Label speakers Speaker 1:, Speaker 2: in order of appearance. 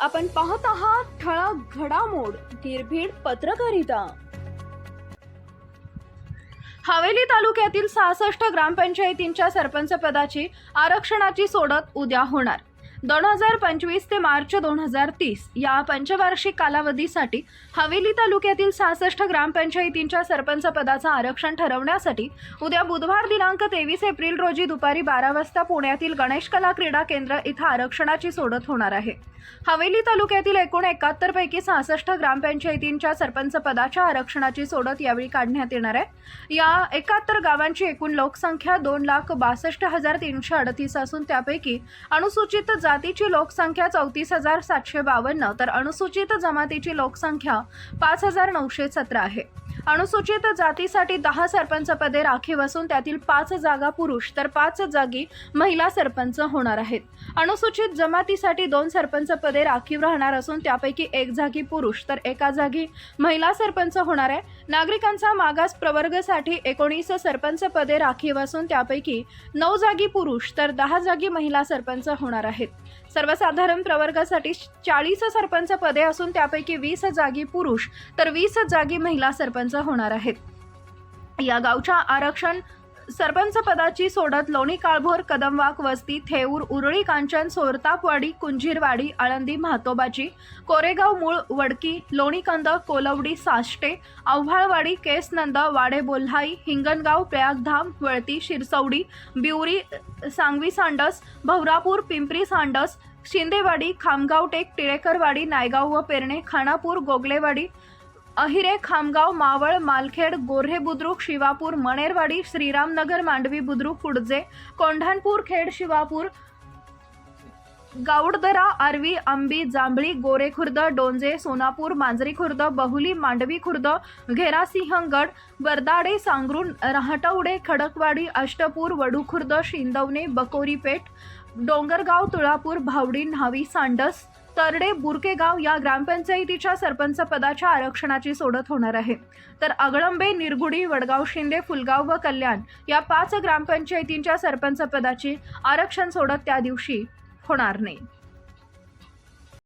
Speaker 1: आपण पाहत आहात ठळक घडामोड निर्भीड पत्रकारिता. हवेली तालुक्यातील सहासष्ट ग्रामपंचायतींच्या सरपंच पदाची आरक्षणाची सोडत उद्या होणार. दोन हजार पंचवीस ते मार्च दोन हजार तीस या पंचवार्षिक कालावधीसाठी हवेली तालुक्यातील सहासष्ट ग्रामपंचायतींच्या सरपंच पदाचं आरक्षण ठरवण्यासाठी उद्या बुधवार दिनांक तेवीस एप्रिल रोजी दुपारी बारा वाजता पुण्यातील गणेश कला क्रीडा केंद्र इथं आरक्षणाची सोडत होणार आहे. हवेली तालुक्यातील एकूण एकाहत्तर पैकी सहासष्ट ग्रामपंचायतींच्या सरपंच पदाच्या आरक्षणाची सोडत यावेळी काढण्यात येणार आहे. या एकाहत्तर गावांची एकूण लोकसंख्या दोन लाख बासष्ट हजार तीनशे अडतीस असून त्यापैकी अनुसूचित जातीची लोकसंख्या चौतीस हजार सातशे बावन्न तर अनुसूचित जमातीची लोकसंख्या पाच हजार नऊशे सतरा आहे. अनुसूचित जातीसाठी दहा सरपंच पदे राखीव असून त्यातील पाच जागा पुरुष तर पाच जागी महिला सरपंच होणार आहेत. अनुसूचित जमातीसाठी दोन सरपंच पदे राखीव राहणार असून त्यापैकी एक जागी पुरुष तर एका जागी महिला सरपंच होणार आहे. नागरिकांचा मागास प्रवर्गसाठी एकोणीस सरपंच पदे राखीव असून त्यापैकी नऊ जागी पुरुष तर दहा जागी महिला सरपंच होणार आहेत. सर्वसाधारण प्रवर्गासाठी चाळीस सरपंच पदे असून त्यापैकी वीस जागी पुरुष तर वीस जागी महिला सरपंच होणार आहेत. या गावच्या आरक्षण सरपंच पदाची सोडत लोणी काळभोर कदमवाक वस्ती थेऊर उरळी कांचन सोरतापवाडी कुंजीरवाडी आळंदी म्हातोबाची कोरेगाव मूळ वडकी लोणीकंद कोलवडी साष्टे आव्हाळवाडी केसनंद वाडे बोल्हाई हिंगणगाव प्रयागधाम वळती शिरसवडी बिवरी सांगवी सांडस भवरापूर पिंपरी सांडस शिंदेवाडी खामगाव टेक टिळेकरवाडी नायगाव व पेरणे खानापूर गोगलेवाडी अहिरे खामगाव मावळ मालखेड गोर्हे बुद्रुक शिवापूर मणेरवाडी श्रीरामनगर मांडवी बुद्रुक कुडजे कोंढाणपूर खेड शिवापूर गाऊडदरा आर्वी आंबी जांभळी गोरेखुर्द डोंजे सोनापूर मांजरी खुर्द बहुली मांडवी खुर्द घेरासिंहगड बरदाडे सांगरुण रहाटवडे खडकवाडी अष्टपूर वडू खुर्द शिंदवणे बकोरीपेठ डोंगरगाव तुळापूर भावडी न्हावी सांडस तरडे बुरकेगाव या ग्रामपंचायतीच्या सरपंच पदाच्या आरक्षणाची सोडत होणार आहे. तर अगळंबे निरगुडी वडगाव शिंदे फुलगाव व कल्याण या पाच ग्रामपंचायतींच्या सरपंच पदाची आरक्षण सोडत त्या दिवशी होणार नाही.